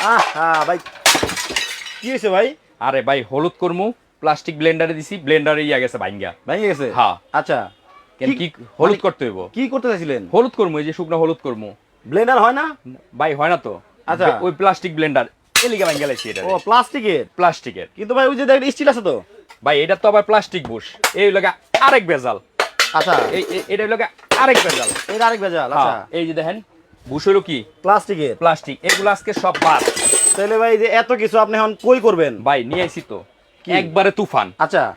আহা ভাই। কি হয়েছে ভাই? আরে ভাই হলুদ কর্মু প্লাস্টিক ব্লেন্ডারে দিছি ব্লেন্ডারে ইয়া গেছে ভাঙ্গা ভেঙে গেছে? হ্যাঁ। আচ্ছা। কেন কি- হলুদ মানে- করতে হইব? কি করতে চাইছিলেন? হলুদ কর্মু এই যে শুকনো হলুদ কর্মু। ব্লেন্ডার হয় না? ভাই হয় না তো। আচ্ছা। ওই প্লাস্টিক ব্লেন্ডার এলিগা ভাঙ্গা লাইছি এটা ও প্লাস্টিকের? প্লাস্টিকের। কিন্তু ভাই ওই যে দেখেন স্টিল আছে তো। ভাই এটা তো আবার প্লাস্টিক বুশ। এই লগা আরেক বেজাল আচ্ছা। এই এটা লগা আরেক বেজাল এর আরেক ভেজাল আচ্ছা। হ্যাঁ, এই যে দেখেন বুশ হলো কি? প্লাস্টিকের। প্লাস্টিক। এগুলো আজকে সব বাদ। তাহলে ভাই যে এত কিছু আপনি এখন কই করবেন? ভাই নিয়ে আইছি তো। একবারে তুফান। আচ্ছা।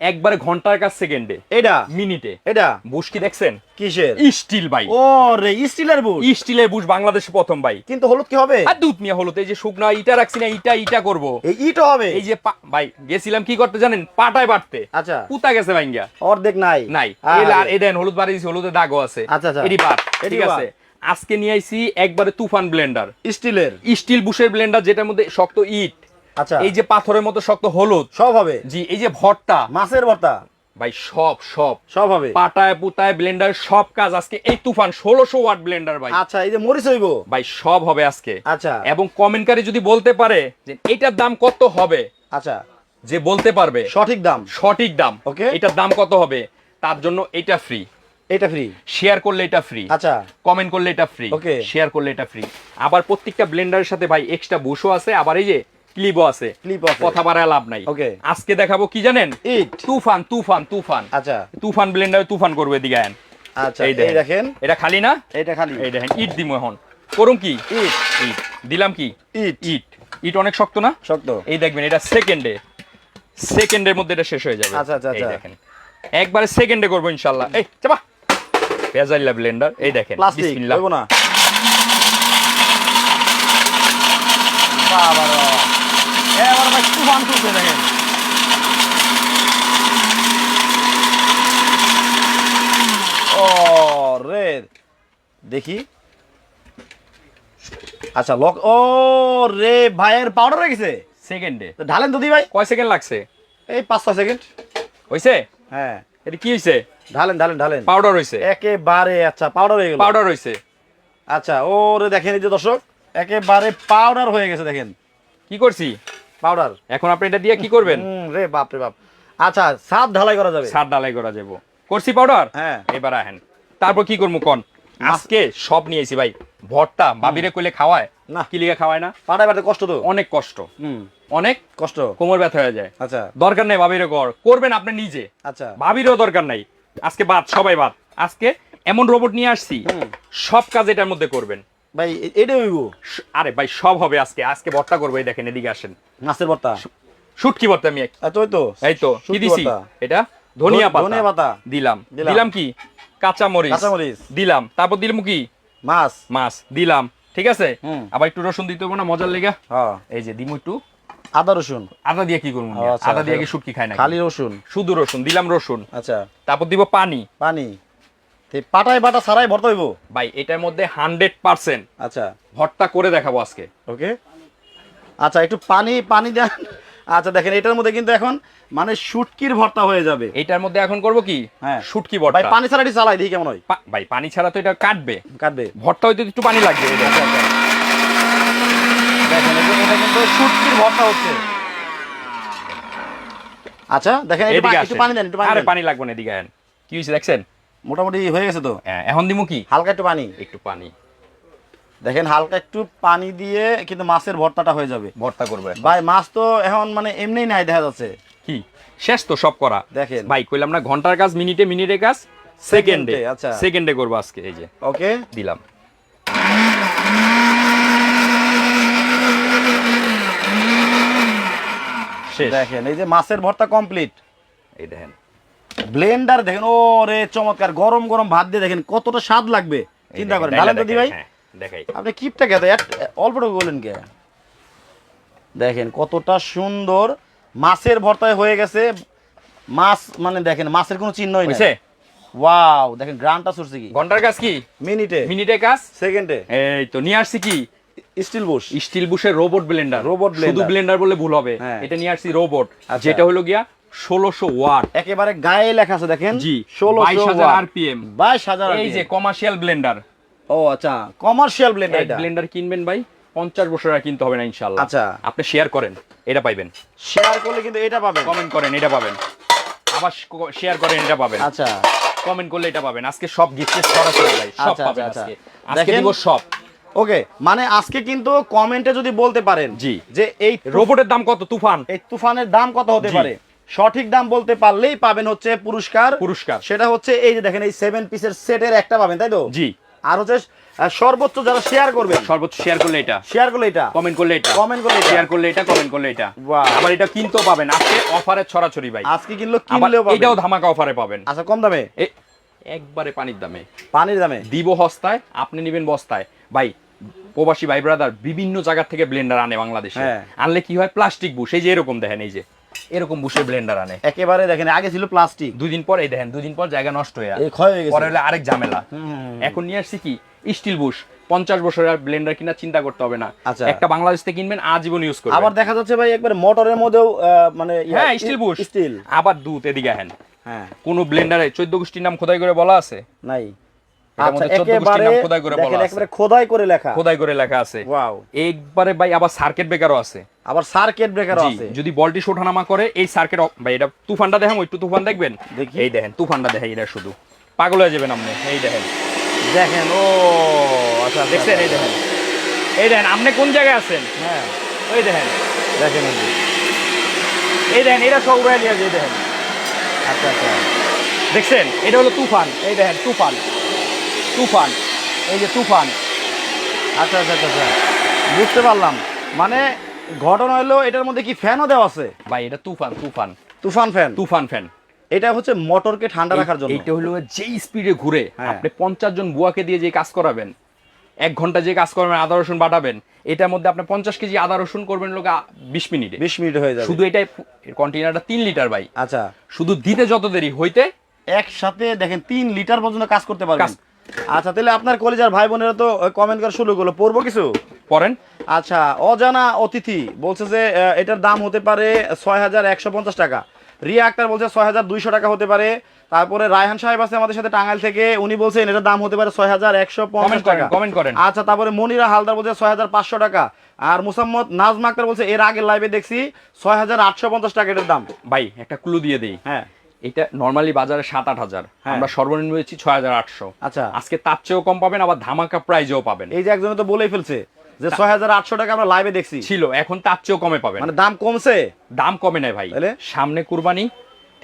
একবারে ঘণ্টার কাছ সেকেন্ডে এটা মিনিটে। এটা বুশ কি দেখছেন? কিসের? স্টিল ভাই। ও রে স্টিলের বুট স্টিলের বুশ বাংলাদেশে প্রথম ভাই। কিন্তু হলুদ কি হবে? আর দুধ মিয়া হলো তো এই যে শুকনা ইটা রাখছি না ইটা ইটা করব। এই ইটো হবে? এই যে পা- ভাই গেছিলাম কি করতে জানেন? পাটায় বাটতে আচ্ছা। পুতা গেছে ভাইঙ্গা। অর্ধেক নাই। নাই। এই আর দেন হলুদ বাড়ি দিছি হলুদের দাগও আছে। আচ্ছা, আচ্ছা। এডি বাদ ঠিক বাদ। আছে আজকে নিয়ে আইছি একবারে তুফান ব্লেন্ডার। স্টিলের। স্টিল বুশের ব্লেন্ডার যেটার মধ্যে শক্ত ইট। আচ্ছা। এই যে পাথরের মতো শক্ত হলুদ। সব হবে। জি এই যে ভরটা মাছের ভর্তা। ভাই সব সব। সব হবে। পাটায় পুতায় ব্লেন্ডার সব কাজ আজকে এই তুফান ষোলোশো ওয়াট ব্লেন্ডার ভাই। আচ্ছা এই যে মরিচ হইব। ভাই সব হবে আজকে। আচ্ছা। এবং কমেন্টকারী যদি বলতে পারে যে এটার দাম কত হবে আচ্ছা। যে বলতে পারবে সঠিক দাম। সঠিক দাম। ওকে। এটার দাম কত হবে তার জন্য এটা ফ্রি এটা ফ্রি শেয়ার করলে এটা ফ্রি আচ্ছা। কমেন্ট করলে এটা ফ্রি Okay. শেয়ার করলে এটা ফ্রি আবার প্রত্যেকটা ব্লেন্ডারের সাথে ভাই এক্সট্রা বুশও আছে আবার এই যে ক্লিপও আছে। আছে। কথা বাড়ায় লাভ নাই। Okay. আজকে দেখাবো কি জানেন? তুফান তুফান তুফান। আচ্ছা। তুফান ব্লেন্ডার তুফান করবে এদিকে আয়েন। আচ্ছা এই দেখেন। এটা খালি না? এটা খালি। এই দেখেন ইট দিমু এখন। করুম কি? ইট ইট দিলাম কি? ইট ইট ইট অনেক শক্ত না? শক্ত। এই দেখবেন এটা সেকেন্ডে সেকেন্ডের মধ্যে এটা শেষ হয়ে যাবে। আচ্ছা, আচ্ছা, এই আচ্ছা। দেখেন। একবারে সেকেন্ডে করব ইনশাল্লাহ। এই চাপা! পেঁয়াজাল্লা ব্লেন্ডার এই দেখেন বিসমিল্লাহ। না। বাবা। এবার ভাই তুফান তুলছে দেখেন। ও রে দেখি। আচ্ছা লক ও রে ভাইয়ের পাউডার হয়ে গেছে? সেকেন্ডে তো ঢালেন তো দি ভাই। কয় সেকেন্ড লাগছে? এই পাঁচ ছয় সেকেন্ড হয়েছে হ্যাঁ। এটা কি হইছে? ঢালেন ঢালেন ঢালেন। পাউডার হইছে? একেবারে আচ্ছা পাউডার হয়ে গেল। পাউডার হইছে। আচ্ছা ওরে দেখেন এই যে দর্শক একেবারে পাউডার হয়ে গেছে দেখেন। কি করছি? পাউডার এখন আপনি এটা দিয়ে কি করবেন? রে বাপ রে বাপ। আচ্ছা সাত ঢালাই করা যাবে। সার ডালাই করা যাব। করছি পাউডার হ্যাঁ। এবার আহেন। তারপর কি করব কন? আজকে সব নিয়ে নিয়েছি ভাই। ভরটা বাবিরে কইলে খাওয়ায়। না। কি লিগে খাওয়ায় না? পাড়ায় বাড়তে কষ্ট তো। অনেক কষ্ট। হুম। অনেক কষ্ট। কোমর ব্যথা হয়ে যায়। আচ্ছা। দরকার নেই ভাবিরে কর করবেন আপনি নিজে। আচ্ছা। ভাবিরও দরকার নাই। আজকে বাদ সবাই বাদ। আজকে এমন রোবট নিয়ে আসছি সব কাজ এটার মধ্যে করবেন। ভাই এটা হইব? আরে ভাই সব হবে আজকে। আজকে ভর্তা করব এই দেখেন এদিকে আসেন। মাছের ভর্তা? শুটকি ভর্তা আচ্ছা ওই তো এই তো। কি দিছি? এটা ধনিয়া পাতা। ধনিয়া পাতা। দিলাম। দিলাম। কি? কাঁচা মরিচ কাঁচামরিচ। দিলাম। তারপর দিলাম কি? মাছ। মাছ। দিলাম। ঠিক আছে? আবার একটু রসুন দিতে হবে না মজার লেগে? হ্যাঁ। এই যে দিমু একটু। আদা রসুন। আদা দিয়ে কি করব আচ্ছা, আদা দিয়ে আচ্ছা। কি শুটকি খায় না খালি রসুন। শুধু রসুন দিলাম রসুন। আচ্ছা। তারপর দিব পানি। পানি। পাটায় বাটা সারাই ভর্তা হইব? ভাই এটার মধ্যে হান্ড্রেড পার্সেন্ট আচ্ছা। ভর্তা করে দেখাবো আজকে। ওকে। আচ্ছা একটু পানি পানি দেন। আচ্ছা দেখেন এটার মধ্যে কিন্তু এখন মানে শুটকির ভর্তা হয়ে যাবে। এটার মধ্যে এখন করব কি? হ্যাঁ। শুটকি ভাই ভর্তা। পানি ছাড়াটি চালাই দেখি কেমন হয়। ভাই পানি ছাড়া তো এটা কাটবে। কাটবে। ভর্তা হইতে একটু পানি লাগবে। দেখো। দেখেন এটা কিন্তু শুটকির ভর্তা হচ্ছে। আচ্ছা দেখেন একটু। পানি দেন একটু পানি আরে পানি লাগবে না এদিকে আয়েন। কি হয়েছে দেখছেন? মোটামুটি হয়ে গেছে তো। হ্যাঁ, এখন দিমু কি? হালকা একটু পানি। একটু পানি। দেখেন হালকা একটু পানি দিয়ে কিন্তু মাছের ভর্তাটা হয়ে যাবে। ভর্তা করবে ভাই মাছ তো এখন মানে এমনি নাই দেখা যাচ্ছে। কি? শেষ তো সব করা। দেখেন। ভাই কইলাম না ঘণ্টার কাজ মিনিটে মিনিটে কাজ সেকেন্ডে, আচ্ছা। সেকেন্ডে করব আজকে এই যে। ওকে দিলাম। দেখেন এই যে মাছের ভর্তা কমপ্লিট এই দেখেন। ব্লেন্ডার দেখেন ও রে চমৎকার গরম গরম ভাত দিয়ে দেখেন কতটা স্বাদ লাগবে। চিন্তা করেন ডাইলা ডালেন তো দি দেখাই, ভাই দেখাই। আপনি কিপটা কে অল্পটুকু বললেন কে? দেখেন কতটা সুন্দর মাছের ভর্তায় হয়ে গেছে। মাছ মানে দেখেন মাছের কোনো চিহ্নই হয়েছে? নেই ওয়াও দেখেন গ্রামটা ছুটছে কি? ঘণ্টার কাজ কি? মিনিটে। মিনিটে কাজ? সেকেন্ডে। এই তো নিয়ে আসছি কি? Steel bush. স্টিল বুশের রোবট ব্লেন্ডার। Robot শুধু ব্লেন্ডার। বলে ভুল হবে। হ্যাঁ। এটা নিয়ে আসছি রোবট আচ্ছা। যেটা হলো গিয়া ষোলোশো ওয়াট। একেবারে গায়ে লেখা আছে দেখেন। জি ষোলো বাইশ হাজার আরপিএম। বাইশ হাজার এই যে কমার্শিয়াল ব্লেন্ডার ও আচ্ছা। কমার্শিয়াল ব্লেন্ডার ব্লেন্ডার কিনবেন ভাই পঞ্চাশ বছর আর কিনতে হবে না ইনশাল্লাহ আচ্ছা। আপনি শেয়ার করেন এটা পাইবেন। শেয়ার করলে কিন্তু এটা পাবেন। কমেন্ট করেন এটা পাবেন। আবার শেয়ার করেন এটা পাবেন। আচ্ছা। কমেন্ট করলে এটা পাবেন। আজকে সব গিফট সরাসরি সব আচ্ছা, পাবেন আচ্ছা, আজকে। আচ্ছা। আজকে দিব সব। ওকে মানে আজকে কিন্তু কমেন্টে যদি বলতে পারেন জি। যে এই রোবটের দাম কত? তুফান? এই তুফানের দাম কত হতে পারে? সঠিক দাম বলতে পারলেই পাবেন হচ্ছে পুরস্কার। পুরস্কার। সেটা হচ্ছে এই যে দেখেন এই সেভেন পিসের সেটের একটা পাবেন তাই তো? জি। আর হচ্ছে সর্বোচ্চ যারা শেয়ার করবেন। সর্বোচ্চ শেয়ার করলে এটা। শেয়ার করলে এটা। কমেন্ট করলে এটা। কমেন্ট করলে শেয়ার করলে এটা কমেন্ট করলে এটা। আবার এটা কিনতেও পাবেন। আজকে অফারে ছড়াছড়ি ভাই। আজকে কিনলো কিনলেও পাবেন। এটাও ধামাকা অফারে পাবেন। আচ্ছা কম দামে? একবারে পানির দামে। পানির দামে। দিব হস্তায় আপনি নেবেন বস্তায়। ভাই প্রবাসী ভাই ব্রাদার বিভিন্ন জায়গা থেকে ব্লেন্ডার আনে বাংলাদেশে। হ্যাঁ। আনলে কি হয়? প্লাস্টিক বুশ এই যে এরকম দেখেন এই যে এরকম বুশের ব্লেন্ডার আনে। একেবারে দেখেন আগে ছিল প্লাস্টিক দুদিন পর এই দেখেন দুদিন পর জায়গা নষ্ট হয়ে ক্ষয় হয়ে গেছে। পরে হলে আরেক ঝামেলা। এখন নিয়ে আসছি কি? স্টিল বুশ পঞ্চাশ বছরের আর ব্লেন্ডার কিনা চিন্তা করতে হবে না। আচ্ছা। একটা বাংলাদেশ থেকে কিনবেন আজীবন ইউজ করবেন। আবার দেখা যাচ্ছে ভাই একবার মোটরের মধ্যেও মানে ইয়া- হ্যাঁ স্টিল বুশ স্টিল আবার দুধ এদিকে হ্যাঁ। কোন ব্লেন্ডারে চোদ্দ গোষ্ঠীর নাম খোদাই করে বলা আছে? নাই। খোদাই করে। একেবারে খোদাই করে লেখা। খোদাই করে লেখা আছে। ওয়াও। একবারে ভাই আবার সার্কিট ব্রেকারও আছে। আবার সার্কিট ব্রেকারও জি, আছে। যদি বলটি ওঠানামা করে এই সার্কিট ভাই এটা তুফানটা দেখেন একটু তুফান দেখবেন? দেখি। এই দেখেন তুফানটা এটা শুধু। পাগল হয়ে যাবেন আপনি এই দেখেন। দেখেন ও আচ্ছা আচ্ছা, দেখছেন? এই আচ্ছা। দেখেন। এই দেখেন আপনি কোন জায়গায় আছেন? হ্যাঁ। ওই দেখেন। দেখেন। এই দেখেন এটা সব উড়াই নিয়ে দেখেন। আচ্ছা আচ্ছা। দেখছেন? এটা হলো তুফান এই দেখেন তুফান। তুফান। এই যে তুফান। আচ্ছা আচ্ছা আচ্ছা আচ্ছা। বুঝতে পারলাম। মানে ঘটনা হলো এটার মধ্যে কি ফ্যানও দেওয়া আছে? ভাই এটা তুফান তুফান। তুফান ফ্যান তুফান ফ্যান এটা হচ্ছে মোটরকে ঠান্ডা রাখার জন্য। এইটা হলো যেই স্পিডে ঘুরে হ্যাঁ। আপনি পঞ্চাশ জন বুয়াকে দিয়ে যে কাজ করাবেন এক ঘণ্টা যে কাজ করবেন আদা রসুন বাটাবেন এটার মধ্যে আপনি পঞ্চাশ কেজি আদা রসুন করবেন লোক বিশ মিনিটে। বিশ মিনিট হয়ে যাবে। শুধু এটাই কন্টেনারটা তিন লিটার ভাই। আচ্ছা। শুধু দিতে যত দেরি হইতে একসাথে দেখেন তিন লিটার পর্যন্ত কাজ করতে পারবেন। আচ্ছা তাহলে আপনার কলেজের ভাই বোনেরা তো কমেন্ট করা শুরু করল। পড়ব কিছু? পড়েন। আচ্ছা অজানা অতিথি বলছে যে এটার দাম হতে পারে ছয় হাজার একশো পঞ্চাশ টাকা। রিয়া আক্তার বলছে ছয় হাজার দুইশো টাকা হতে পারে। তারপরে রায়হান সাহেব আছে আমাদের সাথে টাঙ্গাইল থেকে উনি বলছেন এটার দাম হতে পারে ছয় হাজার একশো পঞ্চাশ টাকা। কমেন্ট করেন। আচ্ছা তারপরে মনিরা হালদার বলছে ছয় হাজার পাঁচশো টাকা। আর মুসাম্মদ নাজমা আক্তার বলছে এর আগের লাইভে দেখছি ছয় হাজার আটশো পঞ্চাশ টাকা এটার দাম। ভাই একটা ক্লু দিয়ে দেই। হ্যাঁ। এটা নর্মালি বাজারে সাত আট হাজার। হ্যাঁ। আমরা সর্বনিম্ন হয়েছি ছয় হাজার আটশো। আচ্ছা। আজকে তার চেয়েও কম পাবেন আবার ধামাকা প্রাইজেও পাবেন। এই যে একজনে তো বলেই ফেলছে যে ছয় হাজার আটশো টাকা আমরা লাইভে দেখছি। ছিল এখন তার চেয়েও কমে পাবেন। মানে দাম কমছে? দাম কমে নাই ভাই? সামনে কুরবানি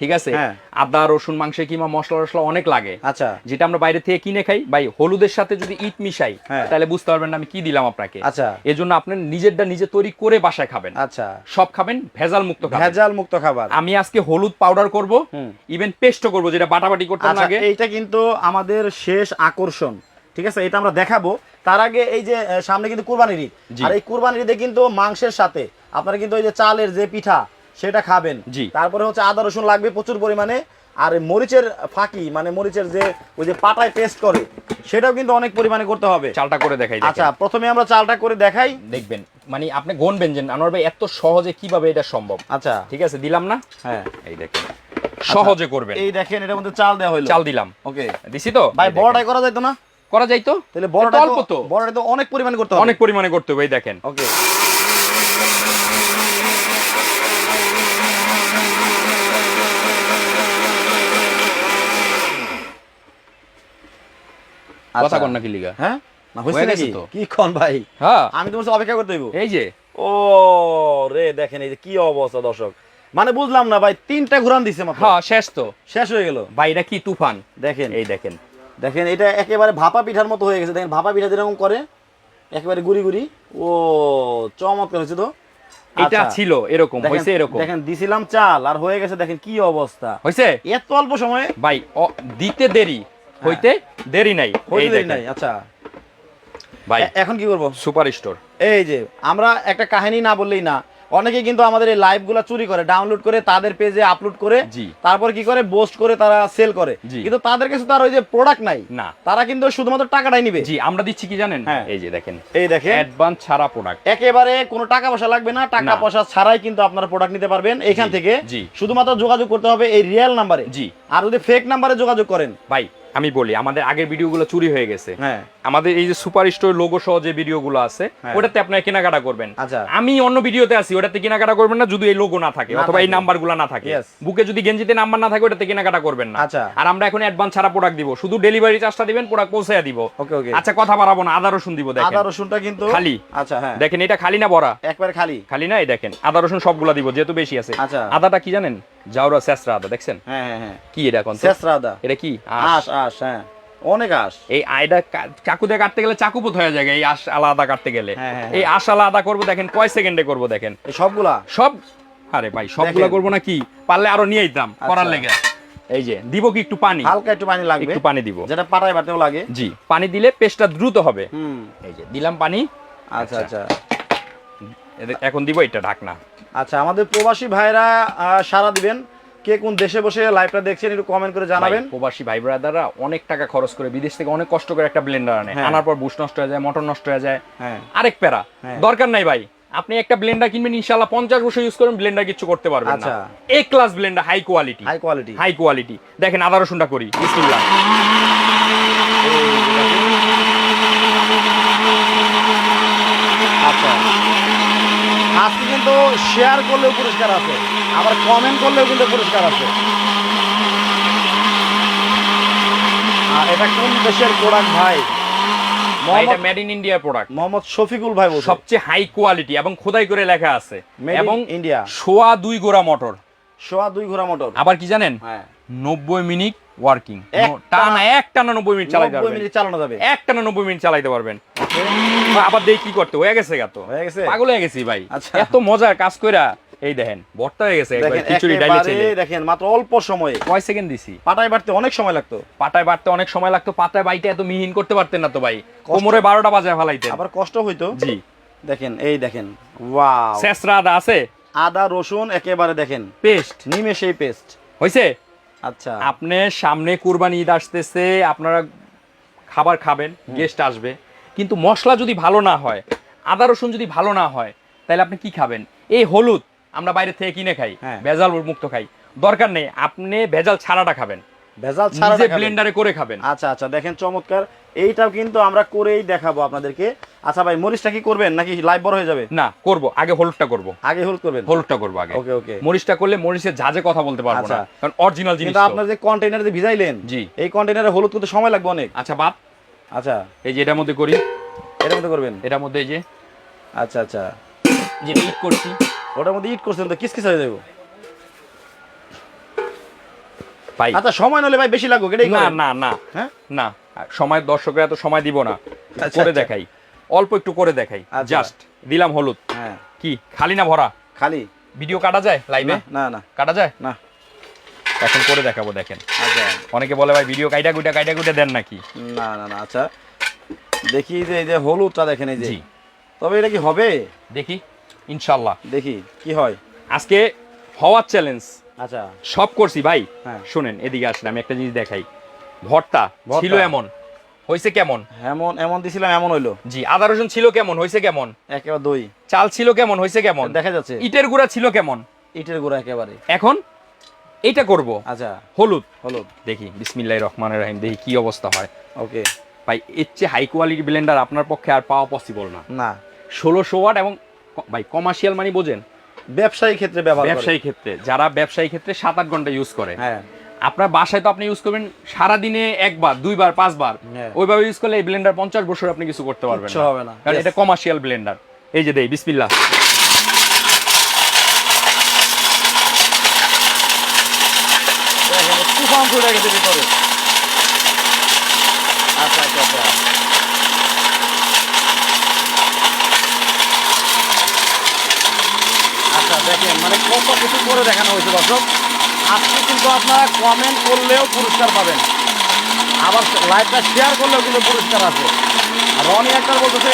ঠিক আছে? হ্যাঁ। আদা রসুন মাংসে কিংবা মশলা টসলা অনেক লাগে। আচ্ছা। যেটা আমরা বাইরে থেকে কিনে খাই ভাই হলুদের সাথে যদি ইট মিশাই হ্যাঁ। তাহলে বুঝতে পারবেন না আমি কি দিলাম আপনাকে। আচ্ছা। এজন্য আপনি নিজেরটা নিজে তৈরি করে বাসায় খাবেন। আচ্ছা। সব খাবেন ভেজাল মুক্ত ভেজাল মুক্ত খাবার। আমি আজকে হলুদ পাউডার করব ইভেন পেস্ট করব যেটা বাটাবাটি করতাম না আচ্ছা এইটা কিন্তু আমাদের শেষ আকর্ষণ। ঠিক আছে? এটা আমরা দেখাবো। তার আগে এই যে সামনে কিন্তু কুরবানির ঈদ। আর এই কুরবানির ঈদে কিন্তু মাংসের সাথে আপনারা কিন্তু ওই যে চালের যে পিঠা সেটা খাবেন। জি। তারপরে হচ্ছে আদা রসুন লাগবে প্রচুর পরিমাণে। আর মরিচের ফাঁকি মানে মরিচের যে ওই যে পাটায় পেস্ট করে সেটাও কিন্তু অনেক পরিমাণে করতে হবে। চালটা করে দেখাই আচ্ছা প্রথমে আমরা চালটা করে দেখাই। দেখবেন মানে আপনি গনবেন যে আনোয়ার ভাই এত সহজে কীভাবে এটা সম্ভব? আচ্ছা। ঠিক আছে দিলাম না? হ্যাঁ। এই দেখেন সহজে করবেন। এই দেখেন এটার মধ্যে চাল দেওয়া হলো চাল দিলাম। ওকে। দিছি তো? ভাই বড়টাই করা যাইতো না? করা যাই তো তাহলে বড়টা অল্প তো। বড়টা তো অনেক পরিমাণে করতে হবে। অনেক পরিমাণে করতে হবে এই দেখেন। ওকে। কথা কন না কি লিগা? হ্যাঁ? না হইছে নাকি? তো। কি কোন ভাই? হ্যাঁ। আমি তো বলছি অপেক্ষা করতে হইব। এই যে। ও রে দেখেন এই যে কি অবস্থা দর্শক। মানে বুঝলাম না ভাই তিনটা ঘুরান দিছে মাত্র। হ্যাঁ শেষ তো। শেষ হয়ে গেল। বাইরে কি তুফান? দেখেন। এই দেখেন। দেখেন এটা একেবারে ভাপা পিঠার মতো হয়ে গেছে। দেখেন ভাপা পিঠা যেরকম করে একেবারে গুড়ি গুড়ি। ও চমৎকার হয়েছে তো। এটা আচ্ছা। ছিল এরকম দেখেন- এরকম। দেখেন দিছিলাম চাল আর হয়ে গেছে দেখেন কি অবস্থা। হয়েছে? এত অল্প সময়ে ভাই দিতে দেরি। হইতে দেরি নাই। হইতে দেরি নাই আচ্ছা। ভাই এখন কি করব? Super store. এই যে আমরা একটা কাহিনী না বললেই না অনেকে কিন্তু আমাদের এই লাইভগুলা চুরি করে ডাউনলোড করে তাদের পেজে আপলোড করে তারপর কি করে? পোস্ট করে তারা সেল করে। কিন্তু তাদের কাছে তার ওই যে প্রোডাক্ট নাই। না। তারা কিন্তু শুধুমাত্র টাকাটাই নিবে। জি আমরা দিচ্ছি কি জানেন? হ্যাঁ। এই যে দেখেন। এই দেখেন। অ্যাডভান্স ছাড়া প্রোডাক্ট একেবারে কোনো টাকা পয়সা লাগবে না টাকা পয়সা ছাড়াই কিন্তু আপনারা প্রোডাক্ট নিতে পারবেন এখান থেকে। জি। শুধুমাত্র যোগাযোগ করতে হবে এই রিয়েল নাম্বারে জি। আর যদি ফেক নাম্বারে যোগাযোগ করেন। ভাই আমি বলি আমাদের আগের ভিডিওগুলো চুরি হয়ে গেছে। হ্যাঁ। আমাদের এই যে সুপার স্টোর লোগো সহ যে ভিডিওগুলো আছে হ্যাঁ। ওটাতে আপনারা কেনাকাটা করবেন। আচ্ছা। আমি অন্য ভিডিওতে আছি ওটাতে কেনাকাটা করবেন না যদি এই লোগো না থাকে অথবা এই। নাম্বারগুলো না থাকে। বুকে যদি গেঞ্জিতে নাম্বার না থাকে ওটাতে কেনাকাটা করবেন না। আচ্ছা। আর আমরা এখন অ্যাডভান্স ছাড়া প্রোডাক্ট দিব শুধু ডেলিভারি চার্জটা দিবেন প্রোডাক্ট পৌঁছে দিব। ওকে ওকে। আচ্ছা কথা বাড়াবো না আদা রসুন দিব দেখেন। আদা রসুনটা কিন্তু খালি। আচ্ছা হ্যাঁ। দেখেন এটা খালি না বড়া? একবারে খালি। খালি না এই দেখেন আদা রসুন সবগুলা দিব যেহেতু বেশি আছে। আচ্ছা। আদাটা কি জানেন? জাউরা শেষরা আদা দেখছেন? হ্যাঁ হ্যাঁ হ্যাঁ। কি এটা এখন শেষরা আদা এটা কি? আঁশ। আস হ্যাঁ। অনেক আস এই আয়টা চাকু দিয়ে কাটতে গেলে চাকু পোত হয়ে যায় এই আশ আলাদা কাটতে গেলে। এই আশ আলাদা করব দেখেন কয় সেকেন্ডে করব দেখেন? সবগুলা? সব? আরে ভাই সবগুলা করব না কি? পারলে আরও নিয়ে যেতাম করার আচ্ছা। লেগে। এই যে দিব কি একটু পানি? হালকা একটু পানি লাগবে। একটু পানি দিব। যেটা পাটায় বাটেও লাগে। জি পানি দিলে পেস্টটা দ্রুত হবে। হুম। এই যে দিলাম পানি। আচ্ছা আচ্ছা। এখন দিব এটা ঢাকনা। আচ্ছা আমাদের প্রবাসী ভাইরা সারা দিবেন। কে কোন দেশে বসে লাইভটা দেখছেন একটু কমেন্ট করে জানাবেন। প্রবাসী ভাই ব্রাদাররা অনেক টাকা খরচ করে বিদেশ থেকে অনেক কষ্ট করে একটা ব্লেন্ডার আনে। হ্যাঁ। আনার পর বুশ নষ্ট হয়ে যায় মোটর নষ্ট হয়ে যায়। হ্যাঁ। আরেক প্যারা হ্যাঁ। দরকার নাই ভাই। আপনি একটা ব্লেন্ডার কিনবেন ইনশাআল্লাহ পঞ্চাশ বছর ইউজ করেন ব্লেন্ডার কিছু করতে পারবেন না। আচ্ছা। A class blender high quality high quality high quality দেখেন আদা রসুনটা করি। বিসমিল্লাহ আচ্ছা আজকে কিন্তু শেয়ার করলেও পুরস্কার আছে আবার কমেন্ট করলেও কিন্তু পুরস্কার আছে। আর এটা কোন দেশের প্রোডাক্ট ভাই? এটা made in product Mohammad Shafiqul ভাই সবচেয়ে হাই কোয়ালিটি এবং খোদাই করে লেখা আছে। এবং India। সোয়া দুই গোড়া মোটর। সোয়া দুই মোটর। আবার কি জানেন? হ্যাঁ। নব্বই মিনিট ওয়ার্কিং টানা এক টানা নব্বই মিনিট চালাইতে পারবেন। চালানো যাবে। এক টানা নব্বই মিনিট চালাইতে পারবেন। আবার দেখি কি করতে হয়ে গেছে গা তো। হয়ে গেছে? পাগল হয়ে গেছি ভাই। আচ্ছা। এত মজার কাজ কইরা এই দেখেন ভর্তা হয়ে গেছে একবার খিচুড়ি ডাইলে ছেলে দেখেন মাত্র অল্প সময়ে। কয় সেকেন্ড দিছি? পাটায় বাড়তে অনেক সময় লাগতো। পাটায় বাড়তে অনেক সময় লাগতো পাটায় বাইতে এত মিহিন করতে পারতেন না তো ভাই। কোমরে বারোটা বাজায় ফেলাইতেন। আবার কষ্ট হইতো? জি। দেখেন এই দেখেন ওয়াও। শেষরা আদা আছে? আদা রসুন একেবারে দেখেন পেস্ট। নিমেষেই পেস্ট। হয়েছে আচ্ছা। আপনি সামনে কুরবানি ঈদ আসতেছে আপনারা খাবার খাবেন গেস্ট আসবে। কিন্তু মশলা যদি ভালো না হয় আদা রসুন যদি ভালো না হয় তাহলে আপনি কি খাবেন? এই হলুদ আমরা বাইরে থেকে কিনে খাই হ্যাঁ। ভেজাল মুক্ত খাই। দরকার নেই আপনি ভেজাল ছাড়াটা খাবেন। ভেজাল ছাড়া নিজে ব্লেন্ডারে করে খাবেন। আচ্ছা আচ্ছা দেখেন চমৎকার। এইটাও কিন্তু আমরা করেই দেখাবো আপনাদেরকে। আচ্ছা ভাই মরিচটা কি করবেন নাকি লাইভ বড় হয়ে যাবে? না করব। আগে হলুদটা করব। আগে হলুদ করবেন? হলুদটা করব আগে। ওকে ওকে। মরিচটা করলে মরিচের ঝাঁজে কথা বলতে পারব আচ্ছা। না কারণ অরিজিনাল জিনিস কিন্তু। আপনার যে কন্টেইনারে যে ভিজাইলেন জি। এই কন্টেইনারে হলুদ করতে সময় লাগবে অনেক। আচ্ছা বাদ। আচ্ছা। এই যে এটার মধ্যে করি। এটার মধ্যে করবেন? এটার মধ্যে এই যে। আচ্ছা আচ্ছা। যেটা ইট করছি। ওটার মধ্যে ইট করছেন তো কিস কিস হয়ে যাব? পাই। আচ্ছা সময় নলে ভাই বেশি লাগবে এটাই না না না। হ্যাঁ? না সময় দর্শকরা এত সময় দিব না। আচ্ছা, করে আচ্ছা। দেখাই। অল্প একটু করে দেখাই। আচ্ছা। জাস্ট দিলাম হলুদ। হ্যাঁ। কি খালি না ভরা? খালি। ভিডিও কাটা যায় লাইভে? না না কাটা যায়? না। এখন করে দেখাবো দেখেন। আচ্ছা। অনেকে বলে ভাই ভিডিও কাইটা কুইটা কাইটা কুইটা দেন নাকি? না না না আচ্ছা। দেখি যে এই যে হলুদটা দেখেন এই যে। জি। তবে এটা কি হবে? দেখি ইনশাল্লাহ দেখি কি হয়? আজকে হওয়ার চ্যালেঞ্জ আচ্ছা। সব করছি ভাই। হ্যাঁ। শুনেন এদিকে আসলে আমি একটা জিনিস দেখাই। ভর্তা। ছিল এমন। হয়েছে কেমন? এমন এমন দিছিলাম এমন হইল। জি আদা রসুন ছিল কেমন? হয়েছে কেমন? একেবারে দই। চাল ছিল কেমন? হয়েছে কেমন? দেখা যাচ্ছে। ইটের গুঁড়া ছিল কেমন? ইটের গুঁড়া একেবারে। এখন এটা করব। আচ্ছা। হলুদ। হলুদ। দেখি বিসমিল্লাহ রহমান রাহিম দেখি কি অবস্থা হয়। ওকে। ভাই এর চেয়ে হাই কোয়ালিটি ব্লেন্ডার আপনার পক্ষে আর পাওয়া পসিবল না। না। ষোলোশো ওয়াট এবং ভাই কমার্শিয়াল মানে বোঝেন? ব্যবসায়ী ক্ষেত্রে ব্যবহার ব্যবসায়ী ক্ষেত্রে যারা ব্যবসায়ী ক্ষেত্রে সাত আট ঘণ্টা ইউজ করে। হ্যাঁ। আপনার বাসায় তো আপনি ইউজ করবেন সারাদিনে একবার দুইবার পাঁচবার। হ্যাঁ। ওইভাবে ইউজ করলে এই ব্লেন্ডার পঞ্চাশ বছর আপনি কিছু করতে পারবেন হবে না। কারণ এটা কমার্শিয়াল ব্লেন্ডার এই যে দেই বিসমিল্লাহ। তুফান চলে গেছে ভিতরে। আচ্ছা আচ্ছা আচ্ছা আচ্ছা দেখেন মানে কত কিছু করে দেখানো হয়েছে, দর্শক। আজকে কিন্তু আপনারা কমেন্ট করলেও পুরস্কার পাবেন। আবার লাইভটা শেয়ার করলেও কিন্তু পুরস্কার আছে। রনি একটা বলতেছে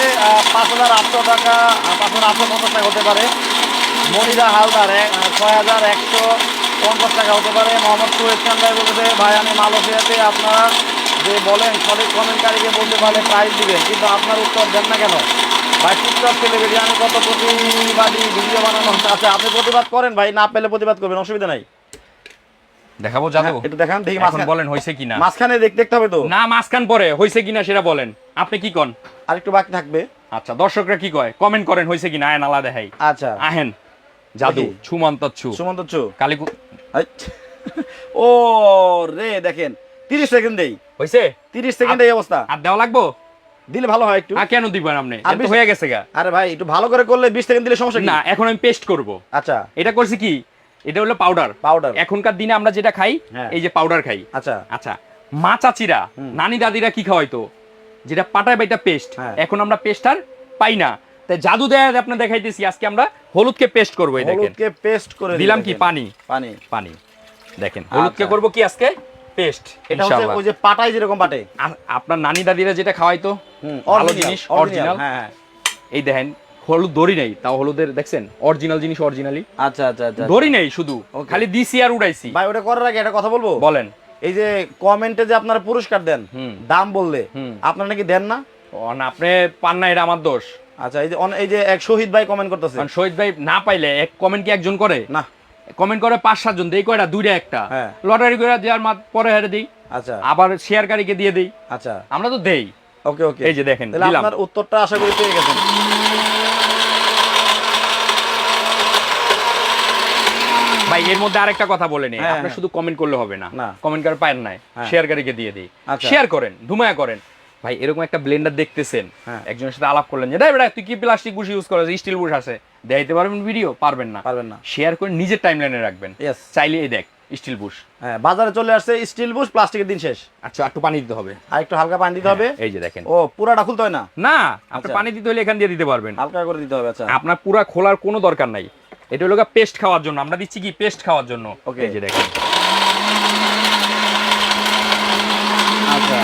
পাঁচ হাজার আটশো টাকা পাঁচ হাজার আটশো পঞ্চাশ টাকা হতে পারে। মনিরা হালদার ছয় হাজার একশো পঞ্চাশ টাকা হতে পারে। মোহাম্মদ সুয়েদ ভাই বলতেছে, ভাই, আমি মালয়েশিয়াতে আপনারা যে বলেন, সঠিক কমেন্টকারীকে বলতে পারলে প্রাইজ দিবেন। কিন্তু আপনার উত্তর দেন না কেন? ভাই টিকটক সেলিব্রিটি আমি কত প্রতিবাদী ভিডিও বানানো হচ্ছে। আচ্ছা আপনি প্রতিবাদ করেন ভাই না পেলে প্রতিবাদ করবেন অসুবিধা নাই। দেখাবো জাদু হ্যাঁ, দেখান দেখি এখন বলেন হয়েছে কিনা? মাঝখানে দেখতে দেখতে হবে তো। না মাঝখান পরে হয়েছে কিনা সেটা বলেন। আপনি কি কন? আর একটু বাকি থাকবে। আচ্ছা দর্শকরা কি কয়? কমেন্ট করেন হয়েছে কিনা? আয়ন আলাদা দেখাই। আচ্ছা। আহেন জাদু। ছুমন্ত ছু সুমন্ত চু। কালী ও রে দেখেন তিরিশ সেকেন্ডেই হয়েছে তিরিশ সেকেন্ডে এই অবস্থা। আর দেওয়া লাগবো? দিলে ভালো হয় একটু। কেন দিবেন আপনি? হয়ে গেছে গা। আরে ভাই একটু ভালো করে করলে সেকেন্ড দিলে সমস্যা না এখন আমি পেস্ট করব। আচ্ছা। এটা করছি কি? এটা হলো পাউডার পাউডার এখনকার দিনে আমরা যেটা খাই হ্যাঁ। এই যে পাউডার খাই। আচ্ছা। আচ্ছা মা চাচিরা নানি দাদিরা কি খাওয়াইতো? যেটা পাটায় বাইটা পেস্ট হ্যাঁ। এখন আমরা পেস্ট আর পাই না। তাই জাদু দেয়া আপনার দেখাইতেছি আজকে আমরা হলুদকে পেস্ট করব এই দেখেন। হলুদকে পেস্ট করে দিলাম কি পানি? পানি। পানি। দেখেন হলুদকে আচ্ছা। করব কি আজকে? পেস্ট এটা হচ্ছে ওই যে পাটাই যেরকম পাটে। আপনার নানি দাদিরা যেটা খাওয়াইতো ভালো জিনিস অরিজিনাল হ্যাঁ হ্যাঁ। এই দেখেন হলুদ দড়ি নেই তাও হলুদের দেখছেন? অরিজিনাল জিনিস অরিজিনালি আচ্ছা আচ্ছা আচ্ছা দড়ি নেই শুধু খালি দিছি আর উড়াইছি। ভাই ওটা করার আগে একটা কথা বলব? বলেন। এই যে কমেন্টে যে আপনারা পুরস্কার দেন দাম বললে। আপনারা নাকি দেন না? আপনি পান না এটা আমার দোষ। আচ্ছা এই যে এই যে এক শহীদ ভাই কমেন্ট করতেছে। শহীদ ভাই না পাইলে এক কমেন্ট কি একজন করে? না। কমেন্ট করে পাঁচ সাতজন দেই কয়টা? দুইটা একটা। হ্যাঁ। লটারি করে দেওয়ার মাত পরে হেরে দিই। আচ্ছা। আবার শেয়ারকারীকে দিয়ে দিই। আচ্ছা। আমরা তো দেই। ওকে ওকে। এই যে দেখেন, আপনার উত্তরটা আশা করি পেয়ে গেছেন। ভাই এর মধ্যে আরেকটা কথা বলে নেই। হ্যাঁ, আপনি হ্যাঁ। শুধু কমেন্ট করলে হবে না। কমেন্ট করে পায়েন নাই। হ্যাঁ। শেয়ারকারীকে দিয়ে দিই। আচ্ছা। শেয়ার করেন ধুমায়া করেন। ভাই এরকম একটা ব্লেন্ডার দেখতেছেন হ্যাঁ। একজনের সাথে আলাপ করলেন যে বেটা তুই কি প্লাস্টিক বুশ ইউজ করিস? স্টিল বুশ আছে। দেখাইতে পারবেন ভিডিও পারবেন না। পারবেন না। শেয়ার করে নিজের টাইমলাইনে রাখবেন. চাইলে এই দেখ স্টিল বুশ হ্যাঁ বাজারে চলে আসছে স্টিল বুশ প্লাস্টিকের দিন শেষ। আচ্ছা একটু পানি দিতে হবে। আর একটু হালকা পানি দিতে হবে। এই যে দেখেন। ও পুরাটা খুলতে হয় না? না আপনি আচ্ছা। পানি দিতে হলে এখান দিয়ে দিতে পারবেন। হালকা করে দিতে হবে আচ্ছা। আপনার পুরা খোলার কোনো দরকার নাই। এটা হলো পেস্ট খাওয়ার জন্য। আমরা দিচ্ছি কি? পেস্ট খাওয়ার জন্য। ওকে এই যে দেখেন। আচ্ছা।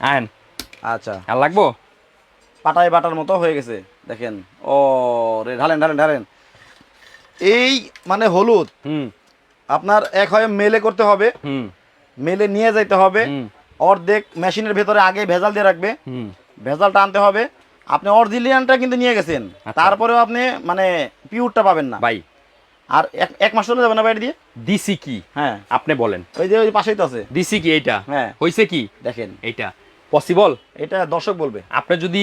আইন আচ্ছা। আর লাগবো? পাটায় বাটার মতো হয়ে গেছে দেখেন। ও রে ঢালেন ঢালেন ঢালেন। এই মানে হলুদ। হুম। আপনার এক হয় মেলে করতে হবে। হুম। মেলে নিয়ে যাইতে হবে। অর্ধেক মেশিনের ভেতরে আগে ভেজাল দিয়ে রাখবে। হুম। ভেজালটা আনতে হবে। আপনি অরিজিনালটা কিন্তু নিয়ে গেছেন। আচ্ছা। তারপরেও আপনি মানে পিওরটা পাবেন না। ভাই। আর এক এক মাস চলে যাবে না বাইরে দিয়ে? দিছি কি? হ্যাঁ। আপনি বলেন। ওই যে ওই পাশেই তো আছে। দিছি কি এইটা? হ্যাঁ। হইছে কি? দেখেন। এইটা। পসিবল এটা দর্শক বলবে। আপনি যদি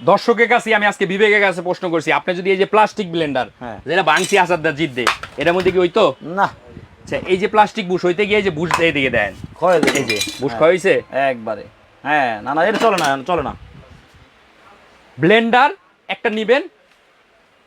দর্শকের কাছে আমি আজকে বিবেকের কাছে প্রশ্ন করছি আপনি যদি এই যে প্লাস্টিক ব্লেন্ডার হ্যাঁ। যেটা বাংসি দা জিত দে এটার মধ্যে কি হইতো? না। আচ্ছা এই যে প্লাস্টিক বুশ হইতে গিয়ে যে বুশ দিয়ে দিকে দেন এই যে বুশ হ্যাঁ। হয়েছে হইছে? একবারে। হ্যাঁ না না এটা চলে না চলে না। ব্লেন্ডার একটা নিবেন